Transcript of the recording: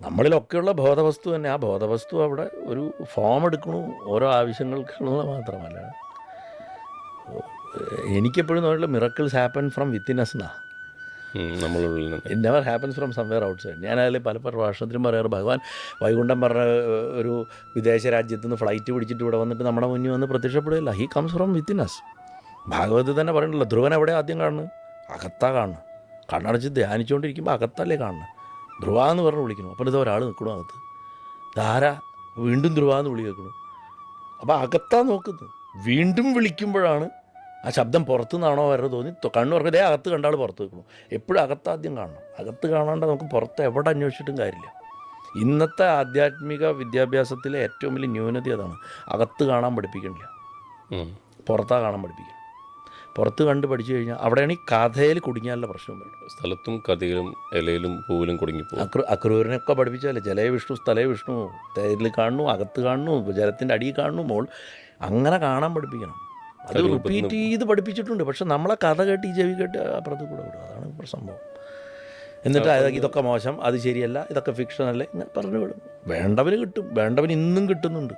നമ്മളിലൊക്കെയുള്ള ബോധവസ്തു തന്നെ. ആ ബോധവസ്തു അവിടെ ഒരു ഫോം എടുക്കണു. ഓരോ ആവശ്യങ്ങൾക്കുള്ളത് മാത്രമല്ല. എനിക്കെപ്പോഴും തോന്നിയിട്ടുള്ള മിറക്കിൾസ് ഹാപ്പൻ ഫ്രം വിത്തിനസ് എന്നാ നമ്മളുള്ളിൽ it never happens from somewhere outside ഞാനതിൽ പല പ്രഭാഷണത്തിലും പറയാറ് ഭഗവാൻ വൈകുണ്ഠം പറഞ്ഞ ഒരു വിദേശ രാജ്യത്ത് നിന്ന് ഫ്ലൈറ്റ് പിടിച്ചിട്ട് ഇവിടെ വന്നിട്ട് നമ്മുടെ മുന്നിൽ വന്ന് പ്രത്യക്ഷപ്പെടുകയില്ല. He comes from within us ഭാഗവതത്തിൽ തന്നെ പറയണല്ലോ ധ്രുവൻ എവിടെ ആദ്യം കാണുന്നത്? അകത്താ കാണുന്നത്. കണ്ണടച്ച് ധ്യാനിച്ചുകൊണ്ടിരിക്കുമ്പോൾ അകത്തല്ലേ കാണുന്നത്? ധ്രുവ എന്ന് പറഞ്ഞ് വിളിക്കണം അപ്പോൾ ഇത് ഒരാൾ നിൽക്കണു അകത്ത്. ധാര വീണ്ടും ധ്രുവ എന്ന് വിളി കേൾക്കണു. അപ്പോൾ അകത്താ നോക്കുന്നത്. വീണ്ടും വിളിക്കുമ്പോഴാണ് ആ ശബ്ദം പുറത്തു നിന്നാണോ വരെ തോന്നി കണ്ണു തുറക്കതേ അകത്ത് കണ്ടാൾ പുറത്ത് വെക്കണം എപ്പോഴും അകത്ത് ആദ്യം കാണണം. അകത്ത് കാണാണ്ട് നമുക്ക് പുറത്ത് എവിടെ അന്വേഷിച്ചിട്ടും കാര്യമില്ല. ഇന്നത്തെ ആധ്യാത്മിക വിദ്യാഭ്യാസത്തിലെ ഏറ്റവും വലിയ ന്യൂനത അതാണ്. അകത്ത് കാണാൻ പഠിപ്പിക്കണില്ല. പുറത്താ കാണാൻ പഠിപ്പിക്കണം പുറത്ത് കണ്ട് പഠിച്ചു കഴിഞ്ഞാൽ അവിടെയാണ് ഈ കഥയിൽ കുടുങ്ങിയാലുള്ള പ്രശ്നം വരുന്നത്. സ്ഥലത്തും കഥയിലും ഇലയിലും പൂവിലും കുടുങ്ങിപ്പോകും അക്രൂ അക്രൂരിനൊക്കെ പഠിപ്പിച്ചാലേ ജലയ വിഷ്ണു സ്ഥലയ വിഷ്ണു തേരിൽ കാണുന്നു അകത്ത് കാണുന്നു ജലത്തിന്റെ അടിയിൽ കാണുന്നു മോൾ അങ്ങനെ കാണാൻ പഠിപ്പിക്കണം. അത് റിപ്പീറ്റ് ചെയ്ത് പഠിപ്പിച്ചിട്ടുണ്ട്. പക്ഷെ നമ്മളെ കഥ കേട്ട് ഈ ചെവി കേട്ട് അപ്പുറത്ത് കൂടെ വിടും അതാണ് സംഭവം. എന്നിട്ട് ഇതൊക്കെ മോശം അത് ശരിയല്ല ഇതൊക്കെ ഫിക്ഷൻ അല്ലേ ഇങ്ങനെ പറഞ്ഞു വിടും. വേണ്ടവന് കിട്ടും വേണ്ടവന് ഇന്നും കിട്ടുന്നുണ്ട്.